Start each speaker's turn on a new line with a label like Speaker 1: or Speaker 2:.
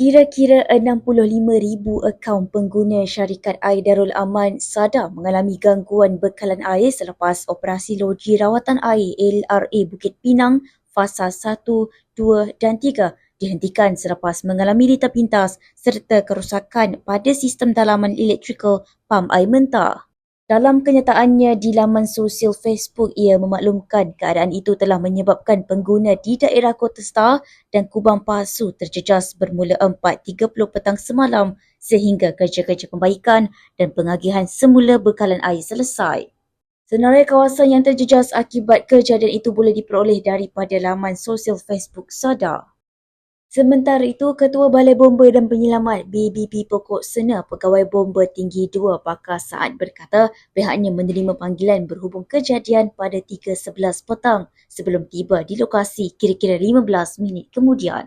Speaker 1: Kira-kira 65,000 akaun pengguna syarikat air Darul Aman Sada mengalami gangguan bekalan air selepas operasi loji rawatan air LRA Bukit Pinang fasa 1, 2 dan 3 dihentikan selepas mengalami rita pintas serta kerosakan pada sistem dalaman elektrikal pam air mentah. Dalam kenyataannya di laman sosial Facebook, ia memaklumkan keadaan itu telah menyebabkan pengguna di daerah Kota Star dan Kubang Pasu terjejas bermula 4.30 petang semalam sehingga kerja-kerja pembaikan dan pengagihan semula bekalan air selesai. Senarai kawasan yang terjejas akibat kejadian itu boleh diperoleh daripada laman sosial Facebook Sada. Sementara itu, Ketua Balai Bomba dan Penyelamat BBP Pokok Sena Pegawai Bomba Tinggi 2 Bakar Saad berkata pihaknya menerima panggilan berhubung kejadian pada 3.11 petang sebelum tiba di lokasi kira-kira 15 minit kemudian.